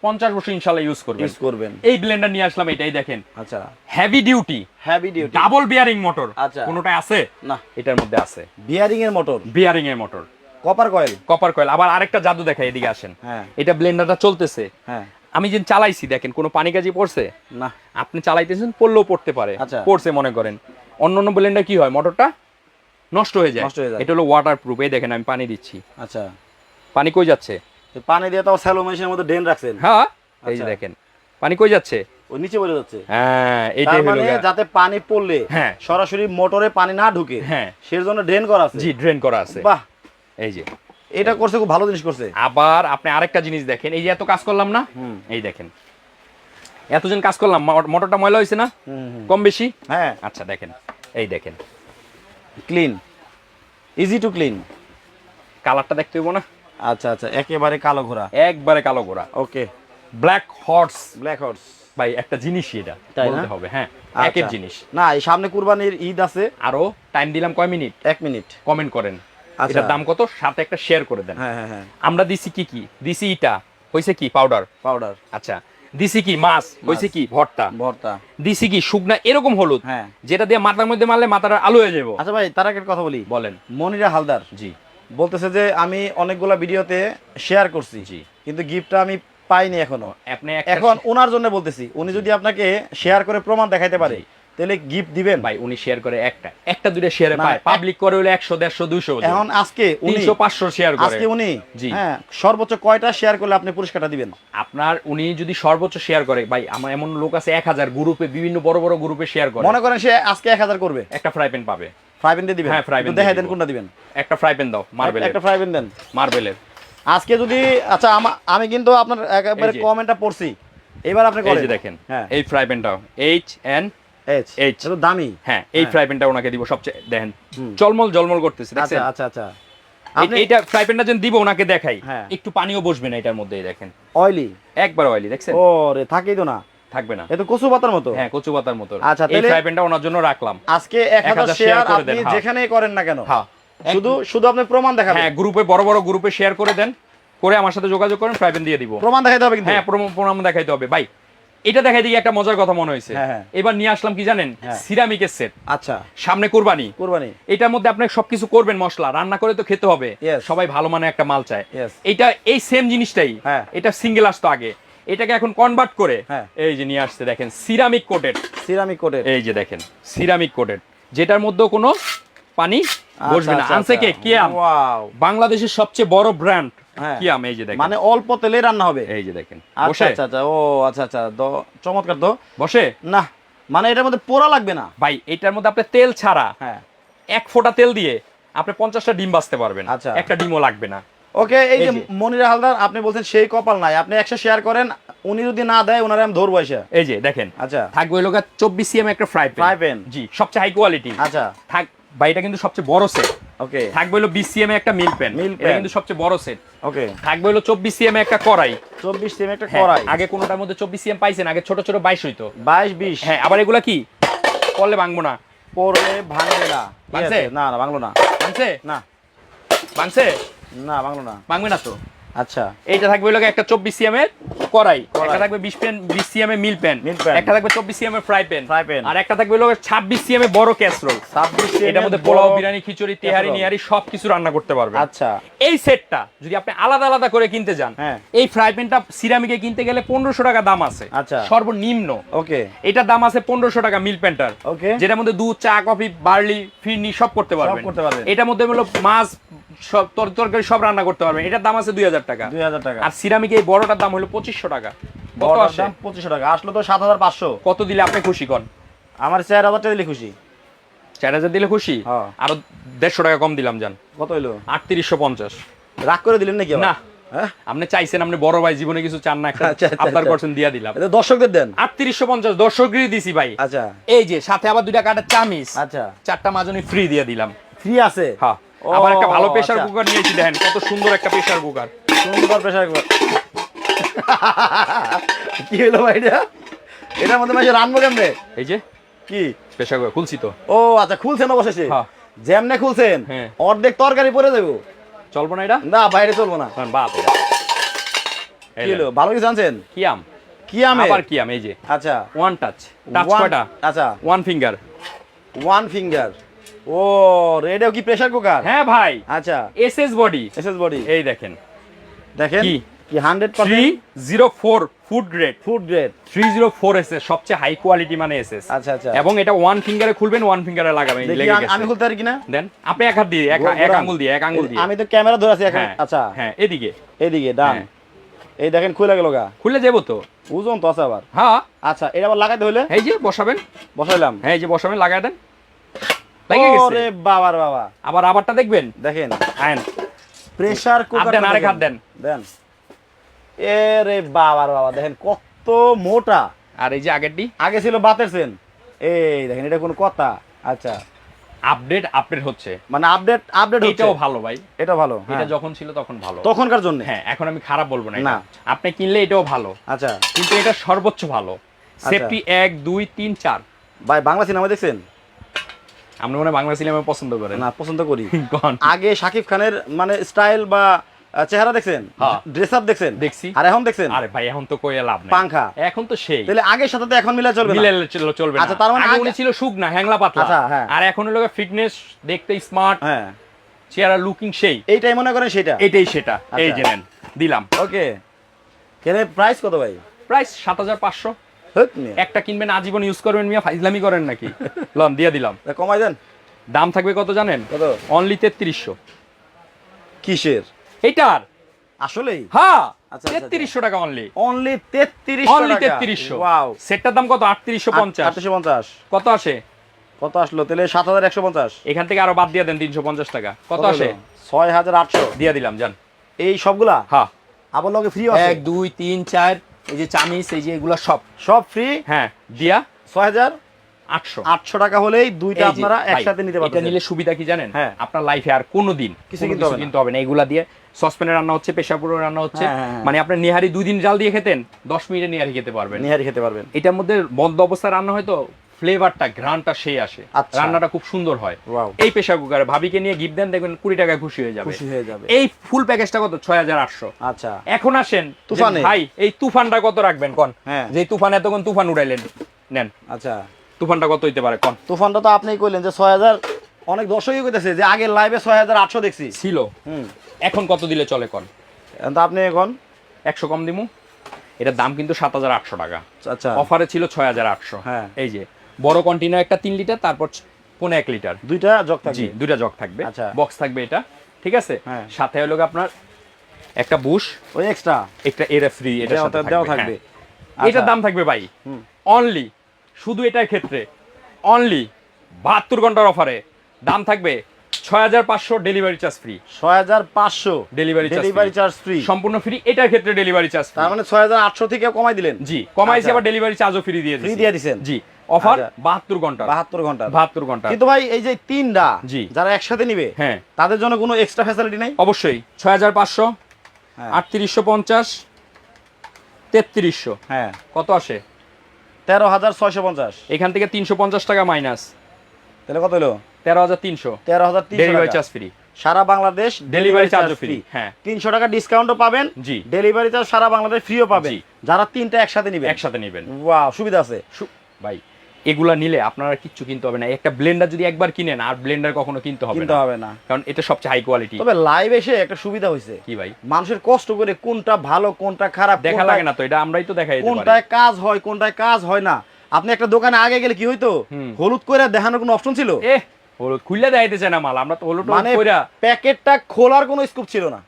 পঞ্চাশ বছর ইনশাল্লাহ ইউজ করবেন। ইউজ করবেন। এই ব্লেন্ডার নিয়ে আসলাম এটাই দেখেন। আচ্ছা। Heavy duty heavy duty double bearing motor আচ্ছা। কোনোটা আছে? না। এটার মধ্যে আছে। বিয়ারিং এর মোটর বিয়ারিং এর motor copper coil copper coil আবার আরেকটা জাদু দেখাই এদিকে আসেন। হ্যাঁ। এটা ব্লেন্ডারটা চলতেছে। হ্যাঁ। আমি যে চালাইছি দেখেন কোনো পানি কাজি পড়ছে? না। আপনি চালাইতেছেন পড়লেও পড়তে পারে। আচ্ছা। পড়ছে মনে করেন। অন্য অন্য ব্লেন্ডার কি হয়? মোটরটা নষ্ট হয়ে যায়। এটা হলো ওয়াটার প্রুফ এই দেখেন আমি পানি দিচ্ছি। আচ্ছা। পানি কই যাচ্ছে? পানি দিয়ে তো স্যালো মেশিনের মধ্যে ড্রেন রাখছেন। হ্যাঁ এই যে আচ্ছা। দেখেন পানি কই যাচ্ছে? ওই নিচে বলে যাচ্ছে। হ্যাঁ এইটাই হলো মানে যাতে পানি পড়লে হ্যাঁ। সরাসরি মোটরে পানি না ঢুকে হ্যাঁ। সের জন্য ড্রেন করা আছে। জি ড্রেন করা আছে। বাহ। এই যে। এটা করছে খুব ভালো জিনিস করছে। আবার আপনি আরেকটা জিনিস দেখেন এই যে এত কাজ করলাম না? হুম। এই দেখেন এতজন কাজ করলাম মোটরটা ময়লা হয়েছে না। কম বেশি? হ্যাঁ। আচ্ছা দেখেন এই দেখেন। ক্লিন ইজি টু ক্লিন কালারটা দেখতে হইব না? আচ্ছা আচ্ছা একেবারে কালো ঘোড়া। একবারে কালো গোড়া okay black horse black horse ভাই একটা জিনিসই এটা বলতে হবে হ্যাঁ আচ্ছা। একের জিনিস। না এই সামনে কুরবানির ঈদ আছে। আরও টাইম দিলাম কয় মিনিট? এক মিনিট। কমেন্ট করেন। আচ্ছা। এটার দাম কত? সাথে একটা শেয়ার করে দেন। হ্যাঁ হ্যাঁ হ্যাঁ। আমরা দিছি কি কি? দিছি ইটা। হইছে কি? পাউডার পাউডার আচ্ছা। দিছি কি? মাছ। হইছে কি? ভর্তা। ভর্তা। দিছি কি? শুকনা এরকম হলুদ। হ্যাঁ। যেটা দিয়ে মাথার মধ্যে মারলে মাথাটা আলো হয়ে যাব আচ্ছা ভাই তার একটা কথা বলি। বলেন। মনিরা হালদার। জি। বলতেছে যে আমি অনেকগুলা ভিডিওতে শেয়ার করছি কিন্তু গিফটটা আমি পাইনি এখনও। আপনি এখন ওনার জন্য বলতেছি উনি যদি আপনাকে শেয়ার করে প্রমাণ দেখাইতে পারে তাহলে গিফট দিবেন। ভাই উনি শেয়ার করে একটা একটা দুইটা শেয়ারে পায়। পাবলিক করে হলে একশো দেড়শো দুইশো এখন আজকে উনি তিনশো পাঁচশো শেয়ার করে। আজকে উনি জি। হ্যাঁ সর্বোচ্চ কয়টা শেয়ার করলে আপনি পুরস্কারটা দিবেন? আপনার উনি যদি সর্বোচ্চ শেয়ার করে ভাই আমার এমন লোক আছে এক হাজার গ্রুপে বিভিন্ন বড় বড় গ্রুপে শেয়ার করে। মনে করেন সে আজকে এক হাজার করবে। একটা ফ্রাই প্যান পাবে। ফ্রাই প্যান দিয়ে দিবেন? হ্যাঁ, একটু দিয়ে দেখাই দেন কোনটা দিবেন? একটা ফ্রাই প্যান দাও মার্বেলের একটা ফ্রাই প্যান দেন। মার্বেলের আজকে যদি আচ্ছা আমি কিন্তু আপনার একেবারে। কমেন্টটা পড়ছি। এবার আপনি করেন। দেখেন হ্যাঁ। এই ফ্রাই প্যানটাও এইচ এন এইচ এইচ। দামি। হ্যাঁ এই। ফ্রাই প্যানটা ওনাকে দিব সবচেয়ে দেখেন। জলমল জলমল করতেছে আচ্ছা দেখছেন? আচ্ছা আচ্ছা। আপনি এইটা ফ্রাই প্যানটা যেন দিব ওনাকে দেখাই। হ্যাঁ। একটু পানিও বসবে না এটার মধ্যে দেখেন। অয়েলি একবার অয়েলি দেখছেন? ও রে থাকেই তো না। থাকবে না। এ তো কচু পাতার মতো? হ্যাঁ কচু পাতার মতো। আচ্ছা, এই ফ্রাই প্যানটা ওনার জন্য রাখলাম। আজকে 1000 শেয়ার আপনি হ্যাঁ। যেখানেই করেন না কেন? হ্যাঁ। শুধু শুধু আপনি প্রমাণ দেখাবেন। হ্যাঁ গ্রুপে বড় বড় গ্রুপে শেয়ার করে দেন। করে আমার সাথে যোগাযোগ করেন ফ্রাই প্যান দিয়ে দিব। প্রমাণ দেখাইতে হবে কিন্তু। হ্যাঁ প্রম- প্রমাণ দেখাইতে হবে। ভাই এটা দেখাই দিকে একটা মজার কথা মনে হয়েছে। হ্যাঁ, হ্যাঁ। এবার নিয়ে আসলাম কি জানেন। সিরামিকের সেট আচ্ছা। সামনে কোরবানি। কুরবানি। এটার মধ্যে আপনি সবকিছু করবেন মশলা। রান্না করে তো খেতে হবে। সবাই ভালো মানে একটা মাল চায়। এটা এই সেম জিনিসটাই। হ্যাঁ। এটা সিঙ্গেল আসতো আগে। এটাকে এখন কনভার্ট করে হ্যাঁ। এই যে নিয়ে আসছে দেখেন সিরামিক কোটেড সিরামিক কোটের এই যে দেখেন সিরামিক কোটেড যেটার মধ্যেও কোনো পানি বসবে না। আনছে কে? কিয়াম। ওয়াও বাংলাদেশের সবচেয়ে বড় ব্র্যান্ড হ্যাঁ। কিয়াম এই যে দেখেন। মানে অল্প তেলে রান্না হবে। এই যে দেখেন। আচ্ছা বসে? আচ্ছা আচ্ছা। ও আচ্ছা আচ্ছা। চমৎকার তো বসে? না মানে এটার মধ্যে পোড়া লাগবে না। ভাই এটার মধ্যে আপনি তেল ছাড়া হ্যাঁ। এক ফোঁটা তেল দিয়ে আপনি পঞ্চাশটা ডিম বাঁচতে পারবেন। আচ্ছা। একটা ডিমও লাগবে না। ওকে এই যে। মনিরা হালদার আপনি বলছেন সেই কপাল নাই। আপনি একশো শেয়ার করেন উনি যদি না দেয় ওনারে আমি ধরবো এসে। এই যে দেখেন। আচ্ছা। থাকবে ওই লোক চব্বিশ সিএম একটা ফ্রাই ফ্রাই pan। জি। সবচেয়ে হাই কোয়ালিটি আচ্ছা। থাক এটা কিন্তু সবচেয়ে বড় সেট ওকে। থাকবে হলো বিশ সিএম একটা মিল প্যান এটা pan। কিন্তু সবচেয়ে বড় সেট ওকে। থাকবে হলো চব্বিশ সিএম একটা কড়াই। চব্বিশ সিম একটা হ্যাঁ, কড়াই। আগে কোনোটার মধ্যে চব্বিশ সিএম পাইছেন আগে ছোট ছোট বাইশ হইতো। বাইশ বিশ। হ্যাঁ আবার এগুলা কি? করলে ভাঙবো না। পরে ভাঙবে না। ভাঙছে? না না ভাঙলো না। ভাঙছে? না। ভাঙছে? না ভাঙলো না। ভাঙবে না তো? আচ্ছা। এইটা থাকবে হলো একটা চব্বিশ সিএম এর কড়াই। একটা থাকবে বিশ প্যান বিশ সিএম এর মিল প্যান একটা থাকবে চব্বিশ সিএম এর ফ্রাই প্যান pan। আর একটা থাকবে হলো ছাব্বিশ সিএম এর বড় ক্যাসরোল। ছাব্বিশ এটার মধ্যে পোলাও বিরিয়ানি খিচুড়ি তেহারি নিহারি সব কিছু রান্না করতে পারবেন। আচ্ছা। এই সেটটা যদি আপনি আলাদা আলাদা করে কিনতে যান হ্যাঁ। এই ফ্রাই প্যানটা সিরামিকে কিনতে গেলে পনেরোশো টাকা দাম আছে। আচ্ছা। সর্বনিম্ন। ওকে। এটার দাম আছে পনেরোশো টাকা মিল প্যান্টার ওকে। যেটার মধ্যে দুধ চা কফি বার্লি ফিরনি সব করতে পারবেন। করতে পারবেন। এটার মধ্যে হলো মাছ সব তর- তরকারি সব রান্না করতে পারবেন এটার দাম আছে দুই হাজার টাকা। দুই হাজার টাকা। আর সিরামিকে এই বড়টার দাম হলো পঁচিশশো টাকা। কত আসে? পঁচিশশো টাকা। আসলো তো সাত হাজার পাঁচশো। কত দিলে আপনি খুশি কন? আমার চার হাজার টাকা দিলে খুশি। চার হাজার দিলে খুশি? হ্যাঁ। আরও দেড়শো টাকা কম দিলাম যান কত হইল? আটত্রিশশো পঞ্চাশ। রাগ করে দিলেন নাকি না। হ্যাঁ? আপনি চাইছেন আপনি বড় ভাই জীবনে কিছু চান না একটা আচ্ছা, আচ্ছা, আপনার আচ্ছা। করছেন দিয়া দিলাম। দর্শকদের দেন। আটত্রিশশো পঞ্চাশ দর্শকই দিছি ভাই। আচ্ছা। এই যে সাথে আবার দুইটা কাঠের চামিচ। আচ্ছা। চারটা মাজনি ফ্রি দিয়ে দিলাম। ফ্রি আছে? হ্যাঁ। আবার একটা ভালো প্রেসার আচ্ছা। কুকার নিয়েছি দেখেন কত সুন্দর একটা প্রেসার কুকার সুন্দর প্রেসার কুকার কি হলো ভাই এটা? এটার মধ্যে মাসে রানবো কেমনে? এই যে কি? প্রেসার কুকার খুলছি তো। ও আচ্ছা খুলছেন অবশেষে। হ্যাঁ। যেমনে খুলছেন হ্যাঁ। অর্ধেক তরকারি পরে দেবো চলবো না এটা? না বাইরে চলবো না। কারণ বাপ এটা। কি হলো ভালো কিছু জানছেন কি আম? কি আমে? আবার কি আম এই যে। আচ্ছা। ওয়ান টাচ টাচ কয়টা? আচ্ছা। ওয়ান ফিঙ্গার ওয়ান ফিঙ্গার ও রেডিও কি প্রেসার কুকার হ্যাঁ ভাই। আচ্ছা। এসএস বডি এসএস বডি এই দেখেন। দেখেন কি? কি hundred three zero four food grade food grade three zero four SS সবচেয়ে হাই কোয়ালিটি মানে এসএস আচ্ছা আচ্ছা। এবং এটা ওয়ান ফিঙ্গারে খুলবেন ওয়ান ফিঙ্গারে লাগাবেন লেগে আমি- আমি খুলতে পারি কিনা? দেন আপনি এক হাত দিয়ে এক এক আঙ্গুল দিয়ে এক আঙ্গুল দিয়ে। আমি তো ক্যামেরা ধরে আছি এখন। হ্যাঁ আচ্ছা। হ্যাঁ এদিকে। এইদিকে ডান। হ্যাঁ। এই দেখেন খুলে গেল গা। খুলে যাব তো। ওজন তো আছে আবার। হ্যাঁ। আচ্ছা এটা আবার লাগাইতে হলে এই যে বসাবেন। বসাইলাম। হ্যাঁ এই যে বসাবেন লাগাই দেন। লাগে গেছে। ওরে বাবার বাবা। আবার আবারটা দেখবেন? দেখেন। আইন প্রেসার কুকার দেন, আরেক হাত দেন। দেন। এ রে বাবার বাবা দেখেন কত মোটা। আর এই যে আগেরটি আগে ছিল বাতের সেন। এই দেখেন এটা কোনো কথা। আচ্ছা। আপডেট আপডেট হচ্ছে। মানে আপডেট আপডেট হচ্ছে। এটাও ভালো ভাই। এটা ভালো এটা হ্যাঁ। যখন ছিল তখন ভালো। তখনকার জন্য? হ্যাঁ এখন আমি খারাপ বলব না না। না। আপনি কিনলে এটাও ভালো। আচ্ছা। কিন্তু এটা সর্বোচ্চ ভালো। সেফটি এক দুই তিন চার। ভাই বাংলা সিনেমা দেখছেন? আপনি মনে বাংলা সিনেমা পছন্দ করেন। না পছন্দ করি। আগে শাকিব খানের মানে স্টাইল বা চেহারা দেখছেন? হ্যাঁ। ড্রেস আপ দেখছেন? দেখছি। আর এখন দেখছেন? আরে ভাই এখন তো কইয়া লাভ নাই। পাংখা। এখন তো সেই। তাহলে আগের সাথে তো এখন মিলা চলবে না? মিলে চল- চলবে না। আচ্ছা, তার মানে আগে ছিল শুকনা হ্যাংলা পাতলা। আচ্ছা, হ্যাঁ। আর এখন হলো ফিটনেস দেখতে স্মার্ট হ্যাঁ। চেহারা লুকিং সেই। এইটাই মনে করেন সেটা এটাই সেটা। এই আচ্ছা। যে নেন দিলাম। ওকে কেনে প্রাইস কত ভাই? প্রাইস সাত হাজার পাঁচশো। একটা কিনবেন আজীবন ইউজ করবেন মিয়া ফাইজলামি করেন নাকি? লন দিয়ে দিলাম। কমাই দেন। দাম থাকবে কত জানেন? কত? অনলি তেত্রিশশো। কিসের? এইটার? আসলেই? হ্যাঁ আচ্ছা, আচ্ছা। তেত্রিশশো টাকা অনলি অনলি তেত্রিশ অনলি তেত্রিশশো। সেটটার দাম কত? আটত্রিশশো পঞ্চাশ। আটশো পঞ্চাশ। কত আসে? কত আসলো? তাহলে সাত হাজার একশো পঞ্চাশ। এখান থেকে আরও বাদ দিয়ে দেন তিনশো পঞ্চাশ টাকা। কত আসে? ছয় হাজার আটশো। দিয়ে দিলাম যান। এই সবগুলা? হ্যাঁ। আবার লগে ফ্রি আছে? এক দুই তিন চার এই যে চামিস এই যে এগুলো সব। সব ফ্রি হ্যাঁ দিয়া ছয় হাজার আটশো। আটশো টাকা হলেই দুইটা আপনারা একসাথে নিতে এটা পারবেন নিলে সুবিধা কি জানেন? হ্যাঁ। আপনার লাইফে আর কোনো দিন কিছু কিন্তু হবে না। এগুলা দিয়ে সসপ্যানে রান্না হচ্ছে পেশাপুরে রান্না হচ্ছে। হ্যাঁ, হ্যাঁ, হ্যাঁ। মানে আপনি নিহারি দুই দিন জাল দিয়ে খেতেন দশ মিনিটে নিহারি খেতে পারবেন। নিহারি খেতে পারবেন। এটার মধ্যে বন্ধ অবস্থায় রান্না হয় তো? ফ্লেভারটা ঘ্রাণটা সেই আসে। আচ্ছা। রান্নাটা খুব সুন্দর হয়। এই প্রেশার কুকারে ভাবিকে নিয়ে গিফট দেন দেখবেন কুড়ি টাকায় খুশি হয়ে যাবে। খুশি হয়ে যাবে। এই ফুল প্যাকেজটা কত? ছয় হাজার আটশো। আচ্ছা। এখন আসেন তুফানে? ভাই এই তুফানটা কত রাখবেন কন? হ্যাঁ। যে তুফান এতক্ষণ তুফান উড়াইলেন নেন। আচ্ছা। তুফানটা কত হইতে পারে কন? তুফানটা তো আপনিই কইলেন যে ছয় হাজার অনেক দর্শকই কইতেছে যে আগের লাইভে ছয় হাজার আটশো দেখছি। ছিল। হুম। এখন কত দিলে চলে কন? তো আপনি এখন একশো কম দিমু। এটার দাম কিন্তু সাত হাজার আটশো টাকা। আচ্ছা। অফারে ছিল ছয় হাজার আটশো। হ্যাঁ। এই যে বড় কন্টেনার একটা তিন লিটার তারপর পনেরো এক লিটার দুইটা জগ থাকবে? দুইটা জগ থাকবে। আচ্ছা। বক্স থাকবে এটা ঠিক আছে? হ্যাঁ। সাথে হলো আপনার একটা বুশ ওই এক্সট্রা একটা এরা ফ্রি এটা দেওয়া- দেওয়া থাকবে এটার আচ্ছা। দাম থাকবে ভাই অনলি শুধু এটার ক্ষেত্রে অনলি বাহাত্তর ঘণ্টার অফারে দাম থাকবে ছয় হাজার পাঁচশো ডেলিভারি চার্জ ফ্রি ছয় হাজার পাঁচশো charge ডেলিভারি চার্জ ফ্রি সম্পূর্ণ ফ্রি এটার ক্ষেত্রে ডেলিভারি চার্জ তার মানে ছয় হাজার আটশো থেকে কমাই দিলেন। জি কমাইছি আচ্ছা। আবার ডেলিভারি চার্জও ফ্রি দিয়ে ফ্রি দিয়ে দিছেন। জি। অফার আচ্ছা। বাহাত্তর ঘণ্টা বাহাত্তর ঘণ্টা বাহাত্তর ঘণ্টা কিন্তু ভাই এই যে তিনটা। যারা একসাথে নিবে হ্যাঁ। তাদের জন্য কোনো এক্সট্রা ফ্যাসিলিটি নাই? অবশ্যই। ছয় হাজার পাঁচশো হ্যাঁ। হ্যাঁ। কত আসে? তেরো হাজার ছয়শো পঞ্চাশ। এখান থেকে তিনশো পঞ্চাশ টাকা মাইনাস। তাহলে কত হলো? তেরো হাজার তিনশো। তেরো হাজার তিনশো ডেলিভারি চার্জ ফ্রি সারা বাংলাদেশ ডেলিভারি চার্জও ফ্রি হ্যাঁ। তিনশো টাকা ডিসকাউন্টও পাবেন জি। ডেলিভারি চার্জ সারা বাংলাদেশ ফ্রিও পাবেন। যারা তিনটা একসাথে নিবে একসাথে নেবেন। ওয়াও সুবিধা আছে। ভাই এগুলা নিলে আপনারা কিচ্ছু কিনতে হবে না। একটা ব্লেন্ডার যদি একবার কিনেন আর ব্লেন্ডার কখনো কিনতে হবে কিনতে হবে না। কারণ এটা সবচেয়ে হাই কোয়ালিটি তবে লাইভ এসে একটা সুবিধা হয়েছে। কি ভাই? মানুষের কষ্ট করে কোনটা ভালো কোনটা খারাপ দেখা লাগে না তো এটা আমরাই তো দেখাই কোনটায় কাজ হয় কোনটায় কাজ হয় না। আপনি একটা দোকানে আগে গেলে কি হইতো? হলুদ করে দেখানোর কোনো অপশন ছিল? এ হলুদ খুললে দেখাইতে চায় না মাল আমরা তো হলুদ মানে প্যাকেটটা খোলার কোনো স্কোপ ছিল না।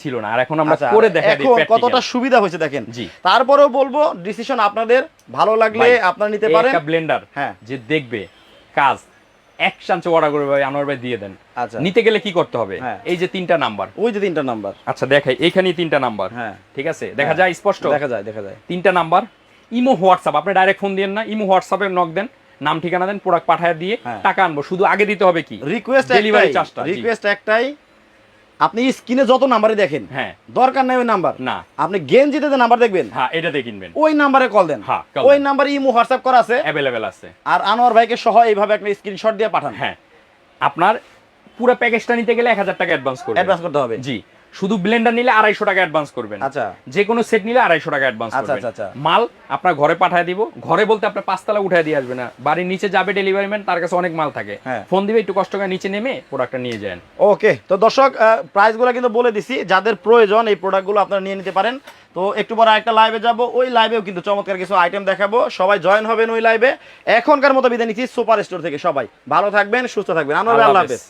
ছিল না। আর এখন আমরা আচ্ছা, করে দেখাই দিই এখন কতটা সুবিধা হয়েছে দেখেন? জি। তারপরেও বলব ডিসিশন আপনাদের ভালো লাগলে আপনারা নিতে পারেন। একটা ব্লেন্ডার হ্যাঁ। যে দেখবে কাজ এক চান্সে অর্ডার করে ভাই আনোয়ার ভাই দিয়ে দেন। আচ্ছা। নিতে গেলে কি করতে হবে? হ্যাঁ। এই যে তিনটা নাম্বার ওই যে তিনটা নাম্বার আচ্ছা দেখাই এইখানেই তিনটা নাম্বার হ্যাঁ। ঠিক আছে? দেখা হ্যাঁ। যায় স্পষ্ট? দেখা যায় দেখা যায়। তিনটা নাম্বার ইমো হোয়াটসঅ্যাপ। আপনি ডাইরেক্ট ফোন দিয়েন না ইমো হোয়াটসঅ্যাপে নক দেন নাম ঠিকানা দেন প্রোডাক্ট পাঠায় দিয়ে হ্যাঁ। টাকা আনব। শুধু আগে দিতে হবে কি? রিকোয়েস্ট Delivery একটাই। charge টা, রিকোয়েস্ট একটাই আপনি স্ক্রিনে যত নাম্বারে দেখেন হ্যাঁ। দরকার নাই ওই নাম্বার। না। আপনি গেম গেঞ্জিতে যে নাম্বার দেখবেন হ্যাঁ এটাতে কিনবেন। ওই নাম্বারে কল দেন। হ্যাঁ, ওই। নাম্বারে ইমো হোয়াটসঅ্যাপ করা আছে। অ্যাভেলেবেল আছে। আর আনোয়ার ভাইকে সহ এইভাবে একটা স্ক্রিনশট দিয়ে পাঠান। হ্যাঁ। আপনার পুরো প্যাকেজটা নিতে গেলে এক হাজার টাকা অ্যাডভান্স করতে অ্যাডভান্স করতে হবে। জি। শুধু ব্লেন্ডার নিলে আড়াইশো টাকা অ্যাডভান্স করবেন। আচ্ছা। যে কোনো সেট নিলে আড়াইশো টাকা অ্যাডভান্স আচ্ছা, আচ্ছা, আচ্ছা। মাল আপনার ঘরে পাঠিয়ে দিব। ঘরে বলতে আপনার পাঁচতলা উঠায় দিয়ে আসবে না। বাড়ির নিচে যাবে ডেলিভারি ম্যান তার কাছে অনেক মাল থাকে। হ্যাঁ। ফোন দিবে একটু কষ্ট করে নিচে নেমে প্রোডাক্টটা নিয়ে যান। ওকে তো দর্শক প্রাইসগুলো কিন্তু বলে দিছি। যাদের প্রয়োজন এই প্রোডাক্টগুলো আপনারা নিয়ে নিতে পারেন। তো একটু পরে একটা লাইভে যাব। ওই লাইভেও কিন্তু চমৎকার কিছু আইটেম দেখাবো। সবাই জয়েন হবেন ওই লাইভে এখনকার মতো বিদায় নিচ্ছি সুপার স্টোর থেকে সবাই। ভালো থাকবেন সুস্থ থাকবেন। আনোয়ার আল্লাহ। হাফেজ।